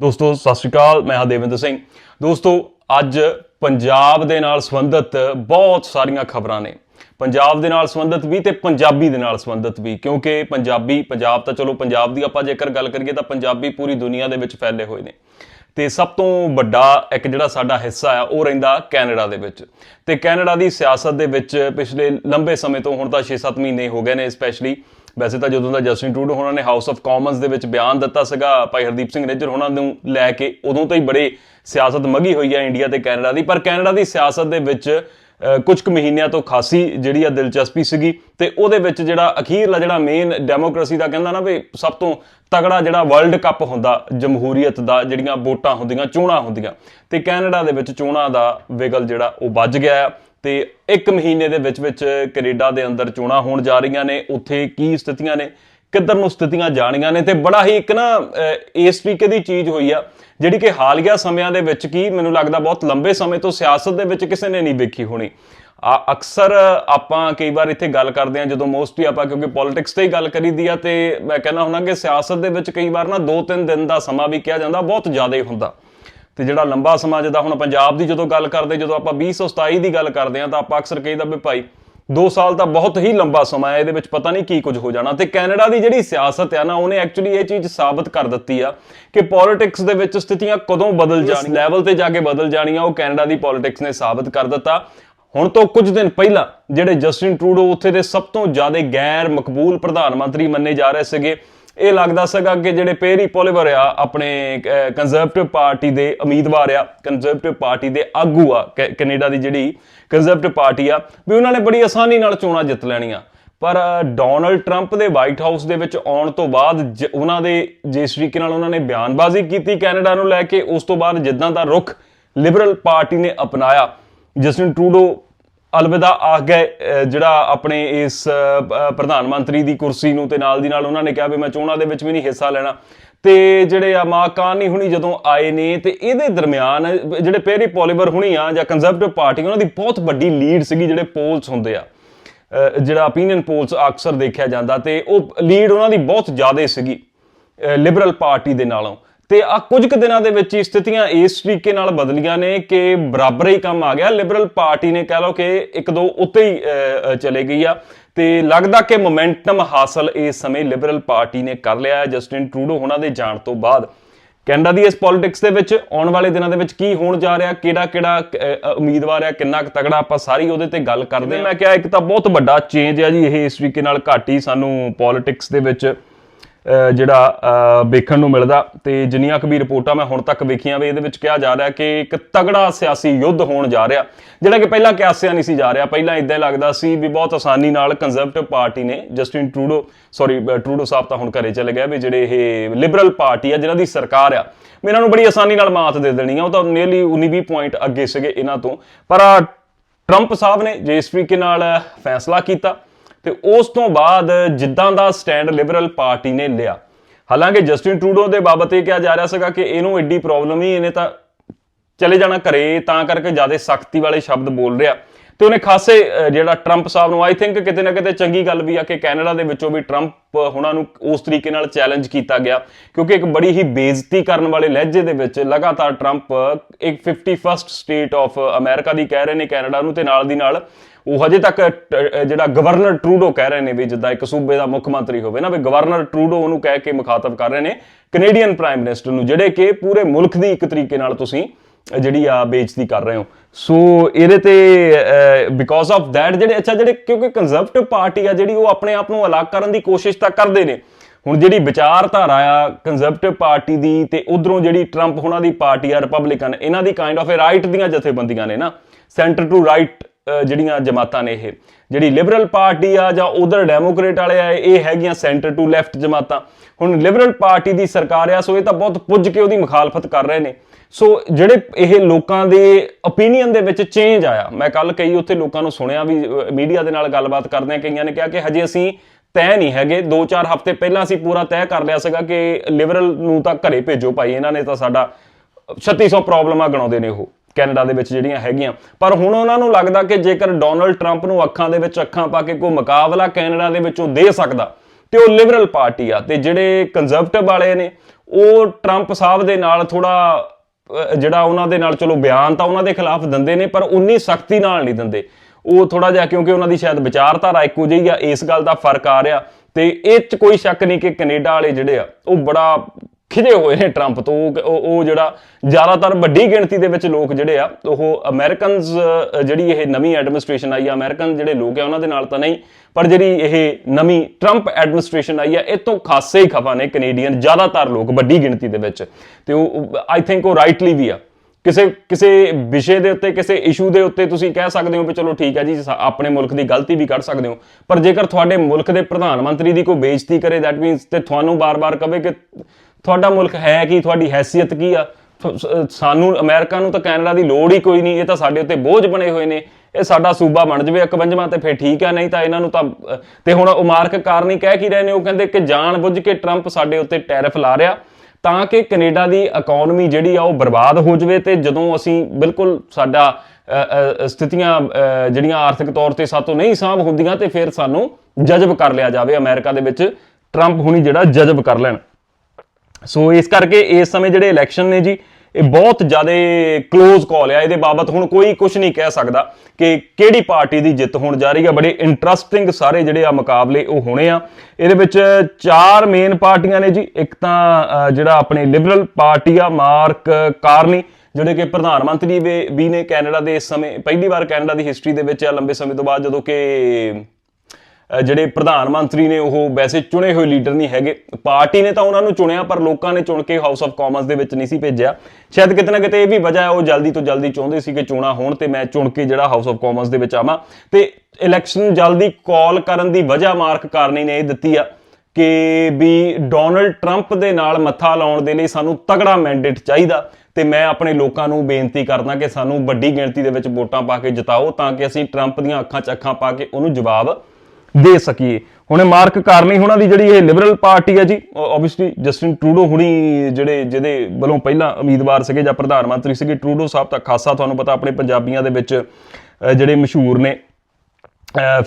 ਦੋਸਤੋ, ਸਤਿ ਸ਼੍ਰੀ ਅਕਾਲ, ਮੈਂ ਹਾਂ ਦੇਵਿੰਦਰ ਸਿੰਘ। ਦੋਸਤੋ, ਅੱਜ ਪੰਜਾਬ ਦੇ ਨਾਲ ਸੰਬੰਧਿਤ ਬਹੁਤ ਸਾਰੀਆਂ ਖਬਰਾਂ ਨੇ। ਪੰਜਾਬ ਦੇ ਨਾਲ ਸੰਬੰਧਿਤ ਵੀ ਤੇ ਪੰਜਾਬੀ ਦੇ ਨਾਲ ਸੰਬੰਧਿਤ ਵੀ, ਕਿਉਂਕਿ ਪੰਜਾਬੀ, ਪੰਜਾਬ ਤਾਂ ਚਲੋ ਪੰਜਾਬ ਦੀ ਆਪਾਂ ਜੇਕਰ ਗੱਲ ਕਰੀਏ ਤਾਂ ਪੰਜਾਬੀ ਪੂਰੀ ਦੁਨੀਆ ਦੇ ਵਿੱਚ ਫੈਲੇ ਹੋਏ ਨੇ। ਤੇ ਸਭ ਤੋਂ ਵੱਡਾ ਇੱਕ ਜਿਹੜਾ ਸਾਡਾ ਹਿੱਸਾ ਆ, ਉਹ ਰਹਿੰਦਾ ਕੈਨੇਡਾ ਦੇ ਵਿੱਚ। ਤੇ ਕੈਨੇਡਾ ਦੀ ਸਿਆਸਤ ਦੇ ਵਿੱਚ ਪਿਛਲੇ ਲੰਬੇ ਸਮੇਂ ਤੋਂ ਹੁਣ ਤਾਂ 6-7 ਮਹੀਨੇ ਹੋ ਗਏ ਨੇ ਸਪੈਸ਼ਲੀ ਵੈਸੇ ਤਾਂ ਜਦੋਂ ਦਾ ਜਸਟਿਨ ਟਰੂਡੋ ਉਹਨਾਂ ਨੇ ਹਾਊਸ ਆਫ ਕਾਮਨਸ ਦੇ ਵਿੱਚ ਬਿਆਨ ਦਿੱਤਾ ਸੀਗਾ, ਭਾਈ ਹਰਦੀਪ ਸਿੰਘ ਨਿੱਜਰ ਉਹਨਾਂ ਨੂੰ ਲੈ ਕੇ, ਉਦੋਂ ਤੋਂ ਹੀ ਬੜੇ ਸਿਆਸਤ ਮਗੀ ਹੋਈ ਹੈ ਇੰਡੀਆ ਤੇ ਕੈਨੇਡਾ ਦੀ। ਪਰ ਕੈਨੇਡਾ ਦੀ ਸਿਆਸਤ ਦੇ ਵਿੱਚ ਕੁਝ ਕੁ ਮਹੀਨਿਆਂ ਤੋਂ ਖਾਸੀ ਜਿਹੜੀ ਆ ਦਿਲਚਸਪੀ ਸੀਗੀ ਤੇ ਉਹਦੇ ਵਿੱਚ ਜਿਹੜਾ ਅਖੀਰਲਾ ਜਿਹੜਾ ਮੇਨ ਡੈਮੋਕ੍ਰੇਸੀ ਦਾ ਕਹਿੰਦਾ ਨਾ ਵੀ ਸਭ ਤੋਂ ਤਗੜਾ ਜਿਹੜਾ ਵਰਲਡ ਕੱਪ ਹੁੰਦਾ, ਜਮਹੂਰੀਅਤ ਦਾ, ਜਿਹੜੀਆਂ ਵੋਟਾਂ ਹੁੰਦੀਆਂ, ਚੋਣਾਂ ਹੁੰਦੀਆਂ। ਤੇ ਕੈਨੇਡਾ ਦੇ ਵਿੱਚ ਚੋਣਾਂ ਦਾ ਵਿਗਲ ਜਿਹੜਾ ਉਹ ਵੱਜ ਗਿਆ ਆ। ਤੇ ਇੱਕ ਮਹੀਨੇ ਦੇ ਵਿੱਚ ਵਿੱਚ ਕੈਨੇਡਾ ਦੇ ਅੰਦਰ ਚੋਣਾਂ ਹੋਣ ਜਾ ਰਹੀਆਂ ਨੇ, ਉੱਥੇ ਕੀ ਸਥਿਤੀਆਂ ਨੇ, ਕਿੱਧਰ ਨੂੰ ਸਥਿਤੀਆਂ ਜਾਣੀਆਂ ਨੇ, ਤੇ ਬੜਾ ਹੀ ਇੱਕ ਨਾ ਇਸ ਤਰੀਕੇ ਦੀ ਚੀਜ਼ ਹੋਈ ਆ, ਜਿਹੜੀ ਕਿ ਹਾਲੀਆ ਸਮਿਆਂ ਦੇ ਵਿੱਚ ਕੀ ਮੈਨੂੰ ਲੱਗਦਾ ਬਹੁਤ ਲੰਬੇ ਸਮੇਂ ਤੋਂ ਸਿਆਸਤ ਦੇ ਵਿੱਚ ਕਿਸੇ ਨੇ ਨਹੀਂ ਵੇਖੀ ਹੋਣੀ। ਅਕਸਰ ਆਪਾਂ ਕਈ ਵਾਰ ਇੱਥੇ ਗੱਲ ਕਰਦੇ ਆ ਜਦੋਂ ਮੋਸਟਲੀ ਆਪਾਂ ਕਿਉਂਕਿ ਪੋਲਿਟਿਕਸ ਤੇ ਹੀ ਗੱਲ ਕਰੀਦੀ ਆ, ਤੇ ਮੈਂ ਕਹਿੰਦਾ ਹੁੰਦਾ ਕਿ ਸਿਆਸਤ ਦੇ ਵਿੱਚ ਕਈ ਵਾਰ ਨਾ 2-3 ਦਿਨ ਦਾ ਸਮਾਂ ਵੀ ਕਿਹਾ ਜਾਂਦਾ, ਬਹੁਤ ਜ਼ਿਆਦਾ ਹੀ ਹੁੰਦਾ। ਤੇ ਜਿਹੜਾ ਲੰਬਾ ਸਮਾਂ ਜਿਹਦਾ ਹੁਣ ਪੰਜਾਬ ਦੀ ਜਦੋਂ ਗੱਲ ਕਰਦੇ ਜਦੋਂ ਆਪਾਂ 2027 ਦੀ ਗੱਲ ਕਰਦੇ ਆ ਤਾਂ ਆਪਾਂ ਅਕਸਰ ਕਹੀਦਾ ਵੀ ਭਾਈ 2 ਸਾਲ ਤਾਂ ਬਹੁਤ ਹੀ ਲੰਬਾ ਸਮਾਂ ਹੈ ਇਹਦੇ ਵਿੱਚ ਪਤਾ ਨਹੀਂ ਕੀ ਕੁਝ ਹੋ ਜਾਣਾ। ਤੇ ਕੈਨੇਡਾ ਦੀ ਜਿਹੜੀ ਸਿਆਸਤ ਆ ਨਾ ਉਹਨੇ ਐਕਚੁਅਲੀ ਇਹ ਚੀਜ਼ ਸਾਬਤ ਕਰ ਦਿੱਤੀ ਆ ਕਿ ਪੋਲਿਟਿਕਸ ਦੇ ਵਿੱਚ ਸਥਿਤੀਆਂ ਕਦੋਂ ਬਦਲ ਜਾਣੀਆਂ ਲੈਵਲ ਤੇ ਜਾ ਕੇ ਬਦਲ ਜਾਣੀਆਂ ਉਹ ਕੈਨੇਡਾ ਦੀ ਪੋਲਿਟਿਕਸ ਨੇ ਸਾਬਤ ਕਰ ਦਿੱਤਾ। ਹੁਣ ਤੋਂ ਕੁਝ ਦਿਨ ਪਹਿਲਾਂ ਜਿਹੜੇ ਜਸਟਿਨ ਟਰੂਡੋ ਉੱਥੇ ਦੇ ਸਭ ਤੋਂ ਜ਼ਿਆਦਾ ਗੈਰ ਮਕਬੂਲ ਪ੍ਰਧਾਨ ਮੰਤਰੀ ਮੰਨੇ ਜਾ ਰਹੇ ਸੀਗੇ ਇਹ ਲੱਗਦਾ ਸੀਗਾ ਕਿ ਜਿਹੜੇ ਪੇਰੀ ਪੋਲੀਵਰ ਆ, ਆਪਣੇ ਕੰਜ਼ਰਵੇਟਿਵ ਪਾਰਟੀ ਦੇ ਉਮੀਦਵਾਰ ਆ ਕੰਜ਼ਰਵੇਟਿਵ ਪਾਰਟੀ ਦੇ ਆਗੂ ਆ ਕੈਨੇਡਾ ਦੀ ਜਿਹੜੀ ਕੰਜ਼ਰਵੇਟਿਵ ਪਾਰਟੀ ਆ, ਵੀ ਉਹਨਾਂ ਨੇ ਬੜੀ ਆਸਾਨੀ ਨਾਲ ਚੋਣਾਂ ਜਿੱਤ ਲੈਣੀਆਂ। ਪਰ ਡੋਨਲਡ ਟਰੰਪ ਦੇ ਵਾਈਟ ਹਾਊਸ ਦੇ ਵਿੱਚ ਆਉਣ ਤੋਂ ਬਾਅਦ ਉਹਨਾਂ ਦੇ ਜਿਸ ਤਰੀਕੇ ਨਾਲ ਉਹਨਾਂ ਨੇ ਬਿਆਨਬਾਜ਼ੀ ਕੀਤੀ ਕੈਨੇਡਾ ਨੂੰ ਲੈ ਕੇ, ਉਸ ਤੋਂ ਬਾਅਦ ਜਿੱਦਾਂ ਦਾ ਰੁਖ ਲਿਬਰਲ ਪਾਰਟੀ ਨੇ ਅਪਣਾਇਆ, ਜਸਟਿਨ ਟਰੂਡੋ ਅਲਵਿਦਾ ਆ ਗਏ ਜਿਹੜਾ ਆਪਣੇ ਇਸ ਪ੍ਰਧਾਨ ਮੰਤਰੀ ਦੀ ਕੁਰਸੀ ਨੂੰ ਤੇ ਨਾਲ ਦੀ ਨਾਲ ਉਹਨਾਂ ਨੇ ਕਿਹਾ ਵੀ ਮੈਂ ਚੋਣਾਂ ਦੇ ਵਿੱਚ ਵੀ ਨਹੀਂ ਹਿੱਸਾ ਲੈਣਾ। ਤੇ ਜਿਹੜੇ ਆ ਮਾਕਾਨੀ ਹੁਣੀ ਜਦੋਂ ਆਏ ਨੇ ਤੇ ਇਹਦੇ ਦਰਮਿਆਨ, ਜਿਹੜੇ ਪੇਰੀ ਪੋਲੀਵਰ ਹੁਣੀ ਆ ਜਾਂ ਕੰਜ਼ਰਵੇਟਿਵ ਪਾਰਟੀ ਉਹਨਾਂ ਦੀ ਬਹੁਤ ਵੱਡੀ ਲੀਡ ਸੀਗੀ ਜਿਹੜੇ ਪੋਲਸ ਹੁੰਦੇ ਆ। ਜਿਹੜਾ opinion polls ਅਕਸਰ ਦੇਖਿਆ ਜਾਂਦਾ ਤੇ ਉਹ ਲੀਡ ਉਹਨਾਂ ਦੀ ਬਹੁਤ ਜ਼ਿਆਦਾ ਸੀਗੀ ਲਿਬਰਲ ਪਾਰਟੀ ਦੇ ਨਾਲੋਂ। ਤੇ ਆ ਕੁਝ ਕੁ ਦਿਨਾਂ ਦੇ ਵਿੱਚ ਹੀ ਸਥਿਤੀਆਂ ਇਸ ਤਰੀਕੇ ਨਾਲ ਬਦਲੀਆਂ ਨੇ ਕਿ ਬਰਾਬਰ ਹੀ ਕੰਮ ਆ ਗਿਆ। ਲਿਬਰਲ ਪਾਰਟੀ ਨੇ ਕਹਿ ਲਓ ਕਿ ਇੱਕ ਦੋ ਉੱਤੇ ਹੀ ਚਲੇ ਗਈ ਆ। ਤੇ ਲੱਗਦਾ ਕਿ ਮੋਮੈਂਟਮ ਹਾਸਲ ਇਸ ਸਮੇਂ ਲਿਬਰਲ ਪਾਰਟੀ ਨੇ ਕਰ ਲਿਆ ਹੈ ਜਸਟਿਨ ਟਰੂਡੋ ਉਹਨਾਂ ਦੇ ਜਾਣ ਤੋਂ ਬਾਅਦ। ਕੈਨੇਡਾ ਦੀ ਇਸ ਪੋਲਿਟਿਕਸ ਦੇ ਵਿੱਚ ਆਉਣ ਵਾਲੇ ਦਿਨਾਂ ਦੇ ਵਿੱਚ ਕੀ ਹੋਣ ਜਾ ਰਿਹਾ ਕਿਹੜਾ ਕਿਹੜਾ ਉਮੀਦਵਾਰ ਹੈ ਕਿੰਨਾ ਕੁ ਤਗੜਾ ਆਪਾਂ ਸਾਰੀ ਉਹਦੇ ਤੇ ਗੱਲ ਕਰਦੇ ਹਾਂ। ਮੈਂ ਕਿਹਾ ਇੱਕ ਤਾਂ ਬਹੁਤ ਵੱਡਾ ਚੇਂਜ ਹੈ ਜੀ ਇਹ ਇਸ ਤਰੀਕੇ ਨਾਲ ਘਾਟੀ ਸਾਨੂੰ ਪੋਲਿਟਿਕਸ ਦੇ ਵਿੱਚ ਜਿਹੜਾ ਵੇਖਣ ਨੂੰ ਮਿਲਦਾ। ਤੇ ਜਿੰਨੀਆਂ ਕੁ ਵੀ ਰਿਪੋਰਟਾਂ ਮੈਂ ਹੁਣ ਤੱਕ ਵੇਖੀਆਂ ਵੀ, ਇਹਦੇ ਵਿੱਚ ਕਿਹਾ ਜਾ ਰਿਹਾ ਕਿ ਇੱਕ ਤਗੜਾ ਸਿਆਸੀ ਯੁੱਧ ਹੋਣ ਜਾ ਰਿਹਾ। ਜਿਹੜਾ ਕਿ ਪਹਿਲਾਂ ਕਿਆਸਿਆ ਨਹੀਂ ਸੀ ਜਾ ਰਿਹਾ। ਪਹਿਲਾਂ ਇਦਾਂ ਲੱਗਦਾ ਸੀ ਵੀ ਬਹੁਤ ਆਸਾਨੀ ਨਾਲ ਕੰਜ਼ਰਵੇਟਿਵ ਪਾਰਟੀ ਨੇ ਜਸਟਿਨ ਟਰੂਡੋ ਸੌਰੀ ਟਰੂਡੋ ਸਾਹਿਬ ਤਾਂ ਹੁਣ ਘਰੇ ਚਲੇ ਗਏ ਵੀ ਜਿਹੜੇ ਇਹ ਲਿਬਰਲ ਪਾਰਟੀ ਆ, ਜਿਹਨਾਂ ਦੀ ਸਰਕਾਰ ਆ। ਇਹਨਾਂ ਨੂੰ ਬੜੀ ਆਸਾਨੀ ਨਾਲ ਮਾਤ ਦੇ ਦੇਣੀ ਆ। ਉਹ ਤਾਂ ਨੀਅਰਲੀ 19-20 ਪੁਆਇੰਟ ਅੱਗੇ ਸੀਗੇ ਇਹਨਾਂ ਤੋਂ। ਪਰ ਟਰੰਪ ਸਾਹਿਬ ਨੇ ਜਿਸ ਤਰੀਕੇ ਨਾਲ ਫੈਸਲਾ ਕੀਤਾ ਤੇ ਉਸ ਤੋਂ ਬਾਅਦ ਜਿੱਦਾਂ ਦਾ ਸਟੈਂਡ ਲਿਬਰਲ ਪਾਰਟੀ ਨੇ ਲਿਆ। ਹਾਲਾਂਕਿ ਜਸਟਿਨ ਟਰੂਡੋ ਦੇ ਬਾਬਤ ਇਹ ਕਿਹਾ ਜਾ ਰਿਹਾ ਸੀਗਾ ਕਿ ਇਹਨੂੰ ਐਡੀ ਪ੍ਰੋਬਲਮ ਹੀ ਇਹਨੇ ਤਾਂ ਚਲੇ ਜਾਣਾ ਘਰੇ, ਤਾਂ ਕਰਕੇ ਜ਼ਿਆਦਾ ਸਖਤੀ ਵਾਲੇ ਸ਼ਬਦ ਬੋਲ ਰਿਹਾ। ਤੇ ਉਹਨੇ ਖਾਸੇ ਜਿਹੜਾ ਟਰੰਪ ਸਾਹਿਬ ਨੂੰ ਆਈ ਥਿੰਕ ਕਿਤੇ ਨਾ ਕਿਤੇ ਚੰਗੀ ਗੱਲ ਵੀ ਆ ਕਿ ਕੈਨੇਡਾ ਦੇ ਵਿੱਚੋਂ ਵੀ ਟਰੰਪ ਹੁਣਾਂ ਨੂੰ ਉਸ ਤਰੀਕੇ ਨਾਲ ਚੈਲੰਜ ਕੀਤਾ ਗਿਆ। ਕਿਉਂਕਿ ਇੱਕ ਬੜੀ ਹੀ ਬੇਇੱਜ਼ਤੀ ਕਰਨ ਵਾਲੇ ਲਹਿਜੇ ਦੇ ਵਿੱਚ ਲਗਾਤਾਰ ਟਰੰਪ ਇੱਕ 51st ਸਟੇਟ ਆਫ ਅਮਰੀਕਾ ਦੀ ਕਹਿ ਰਹੇ ਨੇ ਕੈਨੇਡਾ ਨੂੰ ਤੇ ਨਾਲ ਦੀ ਨਾਲ ਉਹ ਹਜੇ ਤੱਕ ਜਿਹੜਾ ਗਵਰਨਰ ਟਰੂਡੋ ਕਹਿ ਰਹੇ ਨੇ ਵੀ ਜਿੱਦਾਂ ਇੱਕ ਸੂਬੇ ਦਾ ਮੁੱਖ ਮੰਤਰੀ ਹੋਵੇ ਨਾ, ਵੀ ਗਵਰਨਰ ਟਰੂਡੋ ਉਹਨੂੰ ਕਹਿ ਕੇ ਮੁਖਾਤਬ ਕਰ ਰਹੇ ਨੇ ਕੈਨੇਡੀਅਨ ਪ੍ਰਾਈਮ ਮਿਨਿਸਟਰ ਨੂੰ, ਜਿਹੜੇ ਕਿ ਪੂਰੇ ਮੁਲਕ ਦੀ ਇੱਕ ਤਰੀਕੇ ਨਾਲ ਤੁਸੀਂ ਜਿਹੜੀ ਆ ਬੇਇੱਜ਼ਤੀ ਕਰ ਰਹੇ ਹੋ। ਸੋ ਇਹਦੇ ਤੇ ਬਿਕੋਜ਼ ਆਫ ਥੈਟ ਜਿਹੜੇ, ਅੱਛਾ, ਜਿਹੜੇ ਕਿਉਂਕਿ ਕੰਜ਼ਰਵੇਟਿਵ ਪਾਰਟੀ ਆ ਜਿਹੜੀ ਉਹ ਆਪਣੇ ਆਪ ਨੂੰ ਅਲੱਗ ਕਰਨ ਦੀ ਕੋਸ਼ਿਸ਼ ਤਾਂ ਕਰਦੇ ਨੇ। ਹੁਣ ਜਿਹੜੀ ਵਿਚਾਰਧਾਰਾ ਆ ਕੰਜ਼ਰਵੇਟਿਵ ਪਾਰਟੀ ਦੀ ਤੇ ਉਧਰੋਂ ਜਿਹੜੀ ਟਰੰਪ ਉਹਨਾਂ ਦੀ ਪਾਰਟੀ ਆ ਰਿਪਬਲਿਕਨ ਇਹਨਾਂ ਦੀ ਕਾਈਂਡ ਆਫ ਰਾਈਟ ਦੀਆਂ ਜਥੇਬੰਦੀਆਂ ਨੇ ਨਾ। ਸੈਂਟਰ ਟੂ ਰਾਈਟ ਜਿਹੜੀਆਂ ਜਮਾਤਾਂ ਨੇ ਇਹ। ਜਿਹੜੀ ਲਿਬਰਲ ਪਾਰਟੀ ਆ ਜਾਂ ਉਧਰ ਡੈਮੋਕ੍ਰੇਟ ਵਾਲੇ ਆ, ਇਹ ਹੈਗੀਆਂ ਸੈਂਟਰ ਟੂ ਲੈਫਟ ਜਮਾਤਾਂ। ਹੁਣ ਲਿਬਰਲ ਪਾਰਟੀ ਦੀ ਸਰਕਾਰ ਆ, ਸੋ ਇਹ ਤਾਂ ਬਹੁਤ ਪੁੱਜ ਕੇ ਉਹਦੀ ਮੁਖਾਲਫਤ ਕਰ ਰਹੇ ਨੇ। ਸੋ ਜਿਹੜੇ ਇਹ ਲੋਕਾਂ ਦੇ opinion ਦੇ ਵਿੱਚ ਚੇਂਜ ਆਇਆ, ਮੈਂ ਕੱਲ ਕਈ ਉੱਥੇ ਲੋਕਾਂ ਨੂੰ ਸੁਣਿਆ ਵੀ ਮੀਡੀਆ ਦੇ ਨਾਲ ਗੱਲਬਾਤ ਕਰਦੇ ਆ ਕਈਆਂ ਨੇ ਕਿਹਾ ਕਿ ਹਜੇ ਅਸੀਂ ਤੈਅ ਨਹੀਂ ਹੈਗੇ। 2-4 ਹਫ਼ਤੇ ਪਹਿਲਾਂ ਅਸੀਂ ਪੂਰਾ ਤੈਅ ਕਰ ਲਿਆ ਸੀਗਾ ਕਿ ਲਿਬਰਲ ਨੂੰ ਤਾਂ ਘਰੇ ਭੇਜੋ ਭਾਈ, ਇਹਨਾਂ ਨੇ ਤਾਂ ਸਾਡਾ 3600 ਪ੍ਰੋਬਲਮਾਂ ਗਣਾਉਂਦੇ ਨੇ ਉਹ। ਕੈਨੇਡਾ ਦੇ ਵਿੱਚ ਜਿਹੜੀਆਂ ਹੈਗੀਆਂ। ਪਰ ਹੁਣ ਉਹਨਾਂ ਨੂੰ ਲੱਗਦਾ ਕਿ ਜੇਕਰ ਡੋਨਲਡ ਟਰੰਪ ਨੂੰ ਅੱਖਾਂ ਦੇ ਵਿੱਚ ਅੱਖਾਂ ਪਾ ਕੇ ਕੋਈ ਮੁਕਾਬਲਾ ਕੈਨੇਡਾ ਦੇ ਵਿੱਚੋਂ ਦੇ ਸਕਦਾ, ਤੇ ਉਹ ਲਿਬਰਲ ਪਾਰਟੀ ਆ, ਤੇ ਜਿਹੜੇ ਕੰਜ਼ਰਵੇਟਿਵ ਵਾਲੇ ਨੇ, ਉਹ ਟਰੰਪ ਸਾਹਿਬ ਦੇ ਨਾਲ ਥੋੜਾ ਜਿਹੜਾ ਉਹਨਾਂ ਦੇ ਨਾਲ ਚਲੋ ਬਿਆਨ ਤਾਂ ਉਹਨਾਂ ਦੇ ਖਿਲਾਫ ਦਿੰਦੇ ਨੇ, ਪਰ ਉਨੀ ਸਖਤੀ ਨਾਲ ਨਹੀਂ ਦਿੰਦੇ। ਉਹ ਥੋੜਾ ਜਿਹਾ ਕਿਉਂਕਿ ਉਹਨਾਂ ਦੀ ਸ਼ਾਇਦ ਵਿਚਾਰਧਾਰਾ ਇੱਕੋ ਜਿਹੀ ਆ, ਇਸ ਗੱਲ ਦਾ ਫ਼ਰਕ ਆ ਰਿਹਾ। ਤੇ ਇਹ ਚ ਕੋਈ ਸ਼ੱਕ ਨਹੀਂ ਕਿ ਕੈਨੇਡਾ ਵਾਲੇ ਜਿਹੜੇ ਆ, ਉਹ ਬੜਾ ਖਿਜੇ ਹੋਏ ਨੇ ਟਰੰਪ ਤੋਂ। ਉਹ- ਜਿਹੜਾ ਜ਼ਿਆਦਾਤਰ ਵੱਡੀ ਗਿਣਤੀ ਦੇ ਵਿੱਚ ਲੋਕ ਜਿਹੜੇ ਆ, ਉਹ ਅਮਰੀਕਨਸ ਜਿਹੜੀ ਇਹ ਨਵੀਂ ਐਡਮਿਨਿਸਟ੍ਰੇਸ਼ਨ ਆਈ ਆ ਅਮਰੀਕਨ ਜਿਹੜੇ ਲੋਕ ਆ, ਉਹਨਾਂ ਦੇ ਨਾਲ ਤਾਂ ਨਹੀਂ, ਪਰ ਜਿਹੜੀ ਇਹ ਨਵੀਂ ਟਰੰਪ ਐਡਮਿਨਿਸਟ੍ਰੇਸ਼ਨ ਆਈ ਆ, ਇਹ ਤੋਂ ਖਾਸੇ ਹੀ ਖਫਾ ਨੇ ਕੈਨੇਡੀਅਨ, ਜ਼ਿਆਦਾਤਰ ਲੋਕ ਵੱਡੀ ਗਿਣਤੀ ਦੇ ਵਿੱਚ। ਤੇ ਉਹ ਆਈ ਥਿੰਕ ਉਹ ਰਾਈਟਲੀ ਵੀ ਆ। ਕਿਸੇ ਕਿਸੇ ਵਿਸ਼ੇ ਦੇ ਉੱਤੇ, ਕਿਸੇ ਇਸ਼ੂ ਦੇ ਉੱਤੇ ਤੁਸੀਂ ਕਹਿ ਸਕਦੇ ਹੋ ਵੀ ਚਲੋ ਠੀਕ ਹੈ ਜੀ ਆਪਣੇ ਮੁਲਕ ਦੀ ਗਲਤੀ ਵੀ ਕੱਢ ਸਕਦੇ ਹੋ। ਪਰ ਜੇਕਰ ਤੁਹਾਡੇ ਮੁਲਕ ਦੇ ਪ੍ਰਧਾਨ ਮੰਤਰੀ ਦੀ ਕੋਈ ਬੇਇੱਜ਼ਤੀ ਕਰੇ ਦੈਟ ਮੀਨਸ ਤੇ ਤੁਹਾਨੂੰ ਬਾਰ-ਬਾਰ ਕਵੇ ਕਿ ਤੁਹਾਡਾ ਮੁਲਕ ਹੈ ਕੀ, ਤੁਹਾਡੀ ਹੈਸੀਅਤ ਕੀ ਆ? ਥ- ਸਾਨੂੰ ਅਮਰੀਕਾ ਨੂੰ ਤਾਂ ਕੈਨੇਡਾ ਦੀ ਲੋੜ ਹੀ ਕੋਈ ਨਹੀਂ, ਇਹ ਤਾਂ ਸਾਡੇ ਉੱਤੇ ਬੋਝ ਬਣੇ ਹੋਏ ਨੇ। ਇਹ ਸਾਡਾ ਸੂਬਾ ਬਣ ਜਵੇ 51ਵਾਂ ਤੇ ਫਿਰ ਠੀਕ ਆ, ਨਹੀਂ ਤਾਂ ਇਹਨਾਂ ਨੂੰ ਤਾਂ ਤੇ ਹੁਣ ਉਹ ਮਾਰਕ ਕਾਰਨੀ ਕਹਿ ਕੀ ਰਹੇ ਨੇ, ਉਹ ਕਹਿੰਦੇ ਕਿ ਜਾਣ ਬੁੱਝ ਕੇ ਟਰੰਪ ਸਾਡੇ ਉੱਤੇ ਟੈਰਿਫ ਲਾ ਰਿਹਾ, ਤਾਂ ਕਿ ਕੈਨੇਡਾ ਦੀ ਇਕਨੋਮੀ ਜਿਹੜੀ ਆ ਉਹ ਬਰਬਾਦ ਹੋ ਜਵੇ ਤੇ ਜਦੋਂ ਅਸੀਂ ਬਿਲਕੁਲ ਸਾਡਾ ਸਥਿਤੀਆਂ ਜਿਹੜੀਆਂ ਆਰਥਿਕ ਤੌਰ ਤੇ ਸਾਤੋਂ ਨਹੀਂ ਸਾਂਭ ਹੁੰਦੀਆਂ ਤੇ ਫਿਰ ਸਾਨੂੰ ਜਜ਼ਬ ਕਰ ਲਿਆ ਜਾਵੇ ਅਮਰੀਕਾ ਦੇ ਵਿੱਚ, ਟਰੰਪ ਹੁਣੀ ਜਿਹੜਾ ਜਜ਼ਬ ਕਰ ਲੈਣ। ਸੋ ਇਸ ਕਰਕੇ ਇਸ ਸਮੇਂ ਜਿਹੜੇ ਇਲੈਕਸ਼ਨ ਨੇ ਜੀ, ਇਹ ਬਹੁਤ ਜ਼ਿਆਦਾ ক্লোਜ਼ ਕਾਲ ਆ। ਇਹਦੇ ਬਾਬਤ ਹੁਣ ਕੋਈ ਕੁਝ ਨਹੀਂ ਕਹਿ ਸਕਦਾ ਕਿ ਕਿਹੜੀ ਪਾਰਟੀ ਦੀ ਜਿੱਤ ਹੋਣ ਜਾ ਰਹੀ ਆ। ਬੜੇ ਇੰਟਰਸਟਿੰਗ ਸਾਰੇ ਜਿਹੜੇ ਆ ਮੁਕਾਬਲੇ ਉਹ ਹੋਣੇ ਆ। ਇਹਦੇ ਵਿੱਚ ਚਾਰ ਮੇਨ ਪਾਰਟੀਆਂ ਨੇ ਜੀ। ਇੱਕ ਤਾਂ ਜਿਹੜਾ ਆਪਣੇ ਲਿਬਰਲ ਪਾਰਟੀ ਆ, ਮਾਰਕ ਕਾਰਨੀ, ਜਿਹੜੇ ਕਿ ਪ੍ਰਧਾਨ ਮੰਤਰੀ ਵੀ ਵੀ ਨੇ ਕੈਨੇਡਾ ਦੇ ਇਸ ਸਮੇਂ, ਪਹਿਲੀ ਵਾਰ ਕੈਨੇਡਾ ਦੀ ਹਿਸਟਰੀ ਦੇ ਵਿੱਚ ਆ। ਲੰਬੇ ਸਮੇਂ ਤੋਂ ਬਾਅਦ ਜਦੋਂ ਕਿ ਜਿਹੜੇ ਪ੍ਰਧਾਨ ਮੰਤਰੀ ਨੇ ਉਹ ਵੈਸੇ ਚੁਣੇ ਹੋਏ ਲੀਡਰ ਨਹੀਂ ਹੈਗੇ। ਪਾਰਟੀ ਨੇ ਤਾਂ ਉਹਨਾਂ ਨੂੰ ਚੁਣਿਆ, ਪਰ ਲੋਕਾਂ ਨੇ ਚੁਣ ਕੇ ਹਾਊਸ ਆਫ ਕਾਮਨਸ ਦੇ ਵਿੱਚ ਨਹੀਂ ਸੀ ਭੇਜਿਆ। ਸ਼ਾਇਦ ਕਿਤੇ ਨਾ ਕਿਤੇ ਇਹ ਵੀ ਵਜ੍ਹਾ ਹੈ, ਉਹ ਜਲਦੀ ਤੋਂ ਜਲਦੀ ਚਾਹੁੰਦੇ ਸੀ ਕਿ ਚੋਣਾਂ ਹੋਣ ਤੇ ਮੈਂ ਚੁਣ ਕੇ ਜਿਹੜਾ ਹਾਊਸ ਆਫ ਕਾਮਨਸ ਦੇ ਵਿੱਚ ਆਵਾਂ। ਤੇ ਇਲੈਕਸ਼ਨ ਜਲਦੀ ਕਾਲ ਕਰਨ ਦੀ ਵਜ੍ਹਾ ਮਾਰਕ ਕਾਰਨੀ ਨੇ ਇਹ ਦਿੱਤੀ ਆ ਕਿ ਵੀ ਡੋਨਲਡ ਟਰੰਪ ਦੇ ਨਾਲ ਮੱਥਾ ਲਾਉਣ ਦੇ ਲਈ ਸਾਨੂੰ ਤਗੜਾ ਮੈਂਡੇਟ ਚਾਹੀਦਾ। ਤੇ ਮੈਂ ਆਪਣੇ ਲੋਕਾਂ ਨੂੰ ਬੇਨਤੀ ਕਰਦਾ ਕਿ ਸਾਨੂੰ ਵੱਡੀ ਗਿਣਤੀ ਦੇ ਵਿੱਚ ਵੋਟਾਂ ਪਾ ਕੇ ਜਿਤਾਓ, ਤਾਂ ਕਿ ਅਸੀਂ ਟਰੰਪ ਦੀਆਂ ਅੱਖਾਂ 'ਚ ਅੱਖਾਂ ਪਾ ਕੇ ਉਹਨੂੰ ਜਵਾਬ ਦੇ ਸਕੀਏ ਹੁਣੇ ਮਾਰਕ ਕਾਰਨੀ ਹੁਣਾਂ ਦੀ ਜਿਹੜੀ ਇਹ ਲਿਬਰਲ ਪਾਰਟੀ ਹੈ ਜੀ ਆਬਵੀਅਸਲੀ ਜਸਟਿਨ ਟਰੂਡੋ ਹੁਣੀ ਜਿਹੜੇ ਜਿਹਦੇ ਵੱਲੋਂ ਪਹਿਲਾਂ ਉਮੀਦਵਾਰ ਸੀਗੇ ਜਾਂ ਪ੍ਰਧਾਨ ਮੰਤਰੀ ਸੀਗੇ ਟਰੂਡੋ ਸਾਹਿਬ ਤਾਂ ਖਾਸਾ ਤੁਹਾਨੂੰ ਪਤਾ ਆਪਣੇ ਪੰਜਾਬੀਆਂ ਦੇ ਵਿੱਚ ਜਿਹੜੇ ਮਸ਼ਹੂਰ ਨੇ।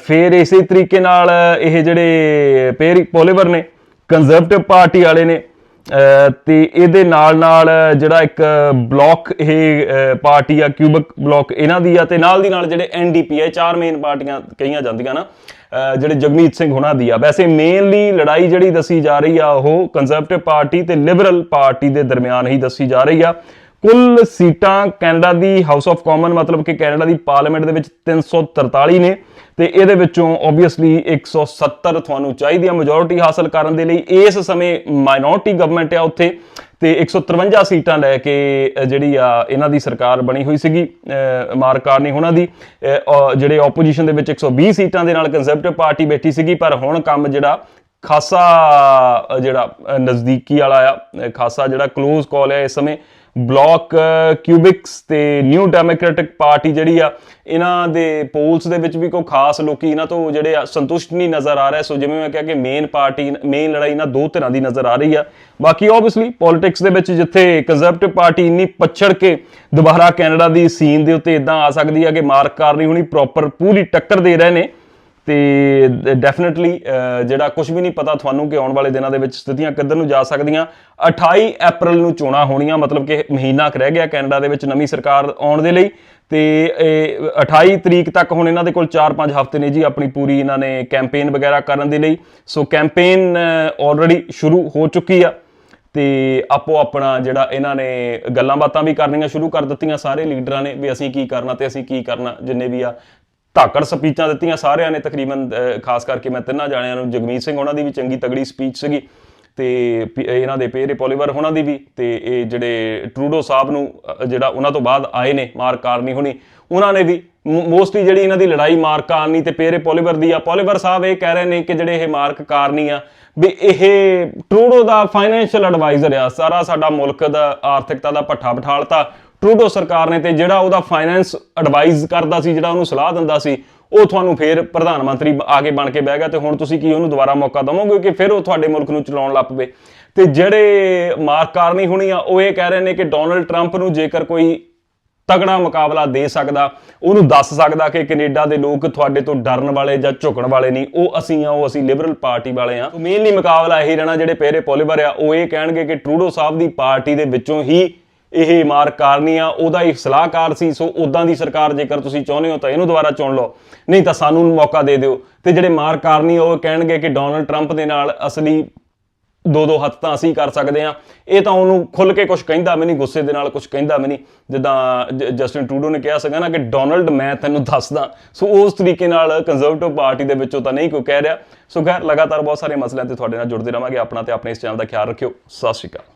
ਫਿਰ ਇਸੇ ਤਰੀਕੇ ਨਾਲ ਇਹ ਜਿਹੜੇ ਪੇਰੀ ਪੋਲੀਵਰ ਨੇ ਕੰਜ਼ਰਵੇਟਿਵ ਪਾਰਟੀ ਵਾਲੇ ਨੇ ਤੇ ਇਹਦੇ ਨਾਲ ਨਾਲ ਜਿਹੜਾ ਇੱਕ ਬਲੌਕ ਇਹ ਪਾਰਟੀ ਆ, ਕਿਊਬਕ ਬਲੌਕ ਇਹਨਾਂ ਦੀ ਆ, ਤੇ ਨਾਲ ਦੀ ਨਾਲ ਜਿਹੜੇ ਐਨਡੀਪੀ ਆ, ਇਹ ਚਾਰ ਮੇਨ ਪਾਰਟੀਆਂ ਕਹੀਆਂ ਜਾਂਦੀਆਂ ਨਾ ਜਿਹੜੇ ਜਗਮੀਤ ਸਿੰਘ ਹੁਣਾਂ ਦੀ ਆ। ਵੈਸੇ ਮੇਨਲੀ ਲੜਾਈ ਜਿਹੜੀ ਦੱਸੀ ਜਾ ਰਹੀ ਆ, ਉਹ ਕੰਜ਼ਰਵੇਟਿਵ ਪਾਰਟੀ ਤੇ ਲਿਬਰਲ ਪਾਰਟੀ ਦੇ ਦਰਮਿਆਨ ਹੀ ਦੱਸੀ ਜਾ ਰਹੀ ਆ। ਕੁੱਲ ਸੀਟਾਂ ਕੈਨੇਡਾ ਦੀ ਹਾਊਸ ਆਫ ਕਾਮਨ ਮਤਲਬ ਕਿ ਕੈਨੇਡਾ ਦੀ ਪਾਰਲੀਮੈਂਟ ਦੇ ਵਿੱਚ 343 ਨੇ ਤੇ ਇਹਦੇ ਵਿੱਚੋਂ ਆਬਵੀਅਸਲੀ 170 ਤੁਹਾਨੂੰ ਚਾਹੀਦੀ ਆ ਮੈਜੋਰਿਟੀ ਹਾਸਲ ਕਰਨ ਦੇ ਲਈ। ਇਸ ਸਮੇਂ ਮਾਈਨੋਰਟੀ ਗਵਰਨਮੈਂਟ ਆ ਉੱਥੇ ਤੇ 153 ਸੀਟਾਂ ਲੈ ਕੇ ਜਿਹੜੀ ਆ ਇਹਨਾਂ ਦੀ ਸਰਕਾਰ ਬਣੀ ਹੋਈ ਸੀਗੀ ਅ, ਮਾਰਕ ਕਾਰਨੀ ਹੁਣਾਂ ਦੀ। ਜਿਹੜੇ ਆਪੋਜੀਸ਼ਨ ਦੇ ਵਿੱਚ 120 ਸੀਟਾਂ ਦੇ ਨਾਲ ਕੰਜ਼ਰਵੇਟਿਵ ਪਾਰਟੀ ਬੈਠੀ ਸੀਗੀ ਪਰ ਹੁਣ ਕੰਮ ਜਿਹੜਾ ਖਾਸਾ ਜਿਹੜਾ ਨਜ਼ਦੀਕੀ ਵਾਲਾ ਆ ਖਾਸਾ ਜਿਹੜਾ ক্লোਜ਼ ਕਾਲ ਹੈ ਇਸ ਸਮੇਂ ਬਲੌਕ ਕਿਊਬਿਕਸ ਤੇ ਨਿਊ ਡੈਮੋਕ੍ਰੈਟਿਕ ਪਾਰਟੀ ਜਿਹੜੀ ਆ, ਇਹਨਾਂ ਦੇ ਪੋਲਸ ਦੇ ਵਿੱਚ ਵੀ ਕੋਈ ਖਾਸ ਲੋਕੀ ਇਹਨਾਂ ਤੋਂ ਜਿਹੜੇ ਆ ਸੰਤੁਸ਼ਟ ਨਹੀਂ ਨਜ਼ਰ ਆ ਰਹੇ। ਸੋ ਜਿਵੇਂ ਮੈਂ ਕਿਹਾ ਕਿ ਮੇਨ ਪਾਰਟੀ ਮੇਨ ਲੜਾਈ ਇਹਨਾਂ ਦੋ ਤਰ੍ਹਾਂ ਦੀ ਨਜ਼ਰ ਆ ਰਹੀ ਆ। ਬਾਕੀ ਆਬਵੀਅਸਲੀ ਪੋਲਿਟਿਕਸ ਦੇ ਵਿੱਚ ਜਿੱਥੇ ਕੰਜ਼ਰਵੇਟਿਵ ਪਾਰਟੀ ਇੰਨੀ ਪਛੜ ਕੇ ਦੁਬਾਰਾ ਕੈਨੇਡਾ ਦੀ ਸੀਨ ਦੇ ਉੱਤੇ ਇਦਾਂ ਆ ਸਕਦੀ ਆ ਕਿ ਮਾਰਕ ਕਾਰਨੀ ਹੋਣੀ ਪ੍ਰੋਪਰ ਪੂਰੀ ਟੱਕਰ ਦੇ ਰਹੇ ਨੇ। ਤੇ ਡੈਫੀਨਿਟਲੀ ਜਿਹੜਾ ਕੁਝ ਵੀ ਨਹੀਂ ਪਤਾ ਤੁਹਾਨੂੰ ਕਿ ਆਉਣ ਵਾਲੇ ਦਿਨਾਂ ਦੇ ਵਿੱਚ ਸਥਿਤੀਆਂ ਕਿੱਧਰ ਨੂੰ ਜਾ ਸਕਦੀਆਂ। 28 ਅਪ੍ਰੈਲ ਨੂੰ ਚੋਣਾਂ ਹੋਣੀਆਂ, ਮਤਲਬ ਕਿ ਮਹੀਨਾ ਕੁ ਰਹਿ ਗਿਆ ਕੈਨੇਡਾ ਦੇ ਵਿੱਚ ਨਵੀਂ ਸਰਕਾਰ ਆਉਣ ਦੇ ਲਈ। ਤੇ ਇਹ 28 ਤਰੀਕ ਤੱਕ ਹੁਣ ਇਹਨਾਂ ਦੇ ਕੋਲ 4-5 ਹਫ਼ਤੇ ਨੇ ਜੀ ਆਪਣੀ ਪੂਰੀ ਇਹਨਾਂ ਨੇ ਕੈਂਪੇਨ ਵਗੈਰਾ ਕਰਨ ਦੇ ਲਈ। ਸੋ ਕੈਂਪੇਨ ਆਲਰੇਡੀ ਸ਼ੁਰੂ ਹੋ ਚੁੱਕੀ ਆ। ਤੇ ਆਪੋ ਆਪਣਾ ਜਿਹੜਾ ਇਹਨਾਂ ਨੇ ਗੱਲਾਂ ਬਾਤਾਂ ਵੀ ਕਰਨੀਆਂ ਸ਼ੁਰੂ ਕਰ ਦਿੱਤੀਆਂ ਸਾਰੇ ਲੀਡਰਾਂ ਨੇ ਵੀ ਅਸੀਂ ਕੀ ਕਰਨਾ ਤੇ ਅਸੀਂ ਕੀ ਕਰਨਾ, ਜਿੰਨੇ ਵੀ ਆ ਧਾਕੜ ਸਪੀਚਾਂ ਦਿੱਤੀਆਂ ਸਾਰਿਆਂ ਨੇ ਤਕਰੀਬਨ ਖਾਸ ਕਰਕੇ ਮੈਂ ਤਿੰਨਾਂ ਜਾਣਿਆਂ ਨੂੰ, ਜਗਮੀਤ ਸਿੰਘ ਉਹਨਾਂ ਦੀ ਵੀ ਚੰਗੀ ਤਗੜੀ ਸਪੀਚ ਸੀਗੀ ਤੇ ਪ- ਇਹਨਾਂ ਦੇ ਪੇਰੇ ਪੋਲੀਵਰ ਉਹਨਾਂ ਦੀ ਵੀ ਤੇ ਇਹ ਜਿਹੜੇ ਟਰੂਡੋ ਸਾਹਿਬ ਨੂੰ ਜਿਹੜਾ ਉਹਨਾਂ ਤੋਂ ਬਾਅਦ ਆਏ ਨੇ, ਮਾਰ ਕਾਰਨੀ ਹੁਣੀ, ਉਹਨਾਂ ਨੇ ਵੀ ਮੋਸਟਲੀ ਜਿਹੜੀ ਇਹਨਾਂ ਦੀ ਲੜਾਈ ਮਾਰਕ ਕਾਰਨੀ ਤੇ ਪੇਰੇ ਪੋਲੀਵਰ ਦੀ ਆ, ਪੋਲੀਵਰ ਸਾਹਿਬ ਇਹ ਕਹਿ ਰਹੇ ਨੇ ਕਿ ਜਿਹੜੇ ਇਹ ਮਾਰਕ ਕਾਰਨੀ ਆ, ਵੀ ਇਹ ਟਰੂਡੋ ਦਾ ਫਾਈਨੈਂਸ਼ੀਅਲ ਐਡਵਾਈਜ਼ਰ ਆ, ਸਾਰਾ ਸਾਡਾ ਮੁਲਕ ਦਾ ਆਰਥਿਕਤਾ ਦਾ ਪੱਠਾ ਬਿਠਾਲਤਾ ਟਰੂਡੋ ਸਰਕਾਰ ਨੇ ਤੇ ਜਿਹੜਾ ਉਹਦਾ ਫਾਈਨੈਂਸ ਐਡਵਾਈਜ਼ ਕਰਦਾ ਸੀ, ਜਿਹੜਾ ਉਹਨੂੰ ਸਲਾਹ ਦਿੰਦਾ ਸੀ, ਉਹ ਤੁਹਾਨੂੰ ਫੇਰ ਪ੍ਰਧਾਨ ਮੰਤਰੀ ਆ ਕੇ ਬਣ ਕੇ ਬਹਿ ਗਿਆ ਤੇ ਹੁਣ ਤੁਸੀਂ ਕੀ ਉਹਨੂੰ ਦੁਬਾਰਾ ਮੌਕਾ ਦਵੋਗੇ ਕਿ ਫਿਰ ਉਹ ਤੁਹਾਡੇ ਮੁਲਕ ਨੂੰ ਚਲਾਉਣ ਲੱਗ ਪਵੇ? ਤੇ ਜਿਹੜੇ ਮਾਰਕ ਕਾਰਨੀ ਹੋਣੀ ਆ, ਉਹ ਇਹ ਕਹਿ ਰਹੇ ਨੇ ਕਿ ਡੋਨਲਡ ਟਰੰਪ ਨੂੰ ਜੇਕਰ ਕੋਈ ਤਗੜਾ ਮੁਕਾਬਲਾ ਦੇ ਸਕਦਾ, ਉਹਨੂੰ ਦੱਸ ਸਕਦਾ ਕਿ ਕੈਨੇਡਾ ਦੇ ਲੋਕ ਤੁਹਾਡੇ ਤੋਂ ਡਰਨ ਵਾਲੇ ਜਾਂ ਝੁਕਣ ਵਾਲੇ ਨਹੀਂ, ਉਹ ਅਸੀਂ ਆ, ਉਹ ਅਸੀਂ ਲਿਬਰਲ ਪਾਰਟੀ ਵਾਲੇ ਆ। ਮੇਨਲੀ ਮੁਕਾਬਲਾ ਇਹੀ ਰਹਿਣਾ ਜਿਹੜੇ ਪਹਿਰੇ ਪੋਲੀਵਰ ਆ, ਉਹ ਇਹ ਕਹਿਣਗੇ ਕਿ ਟਰੂਡੋ ਸਾਹਿਬ ਦੀ ਪਾਰਟੀ ਦੇ ਵਿੱਚੋਂ ਹੀ ਇਹ ਮਾਰ ਕਾਰਨੀ ਆ, ਉਹਦਾ ਇੱਕ ਸਲਾਹਕਾਰ ਸੀ, ਸੋ ਉਦਾਂ ਦੀ ਸਰਕਾਰ ਜੇਕਰ ਤੁਸੀਂ ਚਾਹੁੰਦੇ ਹੋ ਤਾਂ ਇਹਨੂੰ ਦੁਬਾਰਾ ਚੁਣ ਲਓ। ਨਹੀਂ ਤਾਂ ਸਾਨੂੰ ਮੌਕਾ ਦੇ ਦਿਓ। ਤੇ ਜਿਹੜੇ ਮਾਰ ਕਾਰਨੀ ਉਹ ਕਹਿਣਗੇ ਕਿ ਡੋਨਲਡ ਟਰੰਪ ਦੇ ਨਾਲ ਅਸਲੀ ਦੋ ਦੋ ਹੱਥ ਤਾਂ ਅਸੀਂ ਕਰ ਸਕਦੇ ਆ ਇਹ ਤਾਂ ਉਹਨੂੰ ਖੁੱਲ ਕੇ ਕੁਝ ਕਹਿੰਦਾ ਵੀ ਨਹੀਂ, ਗੁੱਸੇ ਦੇ ਨਾਲ ਕੁਝ ਕਹਿੰਦਾ ਵੀ ਨਹੀਂ। ਜਿੱਦਾਂ ਜ- ਜਸਟਿਨ ਟਰੂਡੋ ਨੇ ਕਿਹਾ ਸੀਗਾ ਨਾ ਕਿ ਡੋਨਲਡ ਮੈਂ ਤੈਨੂੰ ਦੱਸਦਾ। ਸੋ ਉਸ ਤਰੀਕੇ ਨਾਲ ਕੰਜ਼ਰਵੇਟਿਵ ਪਾਰਟੀ ਦੇ ਵਿੱਚੋਂ ਤਾਂ ਨਹੀਂ ਕੋਈ ਕਹਿ ਰਿਹਾ। ਸੋ ਖੈਰ, ਲਗਾਤਾਰ ਬਹੁਤ ਸਾਰੇ ਮਸਲਿਆਂ ਤੇ ਤੁਹਾਡੇ ਨਾਲ ਜੁੜਦੇ ਰਵਾਂਗੇ। ਆਪਣਾ ਤੇ ਆਪਣੇ ਇਸ ਚੈਨਲ ਦਾ ਖਿਆਲ ਰੱਖਿਓ। ਸਤਿ ਸ਼੍ਰੀ ਅਕਾਲ।